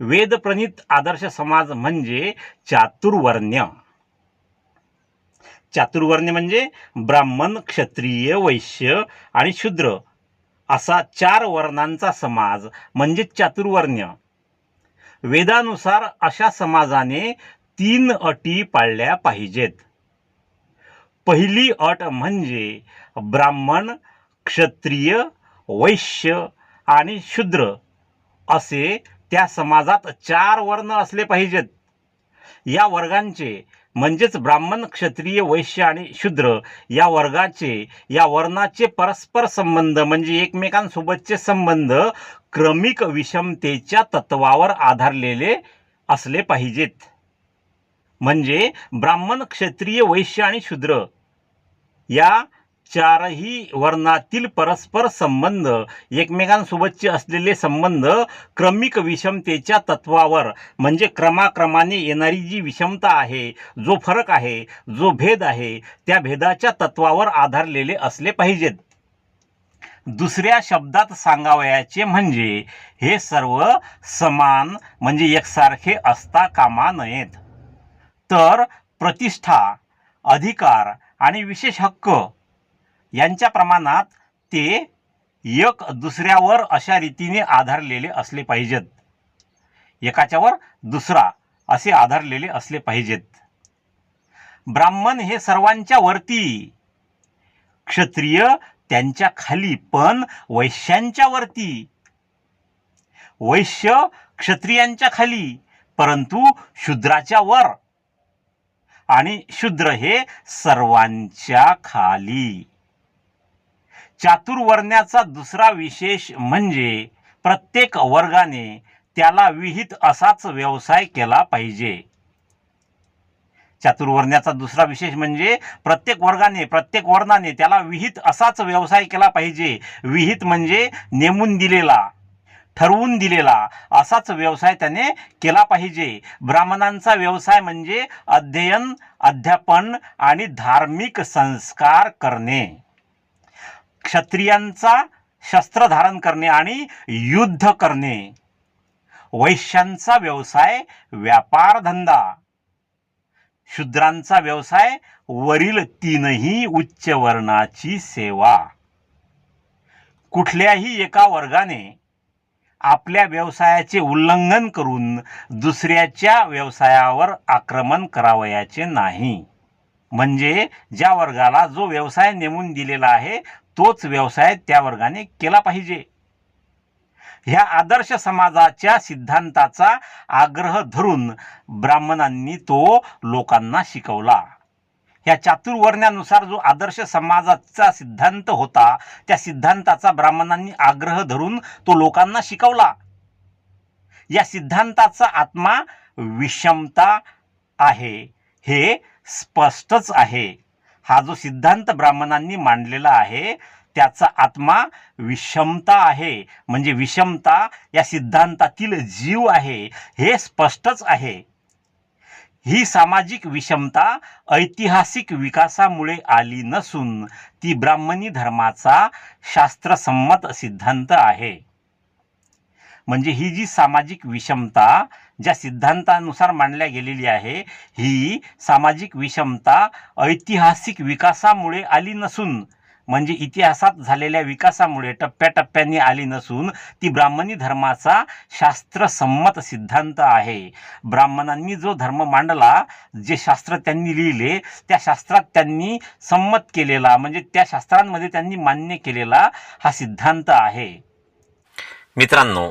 वेदप्रणित आदर्श समाज म्हणजे चातुर्वर्ण्य. चातुर्वर्ण्य म्हणजे ब्राह्मण क्षत्रिय वैश्य आणि शूद्र. असा चार वर्णांचा समाज म्हणजे चातुर्वर्ण्य. वेदानुसार अशा समाजाने तीन अटी पाळल्या पाहिजेत. पहिली अट म्हणजे ब्राह्मण क्षत्रिय वैश्य आणि शूद्र असे त्या समाजात चार वर्ण असले पाहिजेत. या वर्गांचे म्हणजेच ब्राह्मण क्षत्रिय वैश्य आणि शूद्र या वर्गाचे या वर्णाचे परस्पर संबंध म्हणजे एकमेकांसोबतचे संबंध क्रमिक विषमतेच्या तत्वावर आधारलेले असले पाहिजेत. म्हणजे ब्राह्मण क्षत्रिय वैश्य आणि शूद्र या चारही वर्णातील परस्पर संबंध एकमेकांसोबतचे असलेले संबंध क्रमिक विषमतेच्या तत्वावर म्हणजे क्रमाक्रमाने येणारी जी विषमता आहे जो फरक आहे जो भेद आहे त्या भेदाच्या तत्वावर आधारलेले असले पाहिजेत. दुसऱ्या शब्दात सांगावयाचे म्हणजे हे सर्व समान म्हणजे एकसारखे असता कामा नयेत. तर प्रतिष्ठा अधिकार आणि विशेष हक्क यांच्या प्रमाणात ते एक दुसऱ्यावर अशा रीतीने आधारलेले असले पाहिजेत. एकाच्यावर दुसरा असे आधारलेले असले पाहिजेत. ब्राह्मण हे सर्वांच्या वरती क्षत्रिय त्यांच्या खाली पण वैश्यांच्या वरती. वैश्य क्षत्रियांच्या खाली परंतु शूद्राच्या वर. आणि शूद्र हे सर्वांच्या खाली. चातुर्वर्ण्याचा दुसरा विशेष म्हणजे प्रत्येक वर्गाने त्याला विहित असाच व्यवसाय केला पाहिजे. चातुर्वर्ण्याचा दुसरा विशेष म्हणजे प्रत्येक वर्गाने प्रत्येक वर्णाने त्याला विहित असाच व्यवसाय केला पाहिजे. विहित म्हणजे नेमून दिलेला ठरवून दिलेला असाच व्यवसाय त्याने केला पाहिजे. ब्राह्मणांचा व्यवसाय म्हणजे अध्ययन अध्यापन आणि धार्मिक संस्कार करणे. क्षत्रियांचा शस्त्र धारण करणे आणि युद्ध करणे. वैश्यांचा व्यवसाय व्यापार धंदा शूद्रांचा व्यवसाय वरील तीनही उच्च वर्णाची सेवा. कुठल्याही एका वर्गाने आपल्या व्यवसायाचे उल्लंघन करून दुसऱ्याच्या व्यवसायावर आक्रमण करावयाचे नाही. म्हणजे ज्या वर्गाला जो व्यवसाय नेमून दिलेला आहे तोच व्यवसाय त्या वर्गाने केला पाहिजे. ह्या आदर्श समाजाच्या सिद्धांताचा आग्रह धरून ब्राह्मणांनी तो लोकांना शिकवला. ह्या चातुर्वर्ण्यानुसार जो आदर्श समाजाचा सिद्धांत होता त्या सिद्धांताचा ब्राह्मणांनी आग्रह धरून तो लोकांना शिकवला. या सिद्धांताचा आत्मा विषमता आहे हे स्पष्टच आहे. हा जो सिद्धांत ब्राह्मणांनी मांडलेला आहे त्याचा आत्मा विषमता आहे. म्हणजे विषमता या सिद्धांतातील जीव आहे हे स्पष्टच आहे. ही सामाजिक विषमता ऐतिहासिक विकासामुळे आली नसून ती ब्राह्मणी धर्माचा शास्त्रसंमत सिद्धांत आहे. म्हणजे ही जी सामाजिक विषमता ज्या सिद्धांतानुसार मांडल्या गेलेली आहे ही सामाजिक विषमता ऐतिहासिक विकासामुळे आली नसून म्हणजे इतिहासात झालेल्या विकासामुळे टप्प्याटप्प्याने आली नसून ती ब्राह्मणी धर्माचा शास्त्रसंमत सिद्धांत आहे. ब्राह्मणांनी जो धर्म मांडला जे शास्त्र त्यांनी लिहिले त्या शास्त्रात त्यांनी संमत केलेला म्हणजे त्या शास्त्रांमध्ये त्यांनी मान्य केलेला हा सिद्धांत आहे. मित्रांनो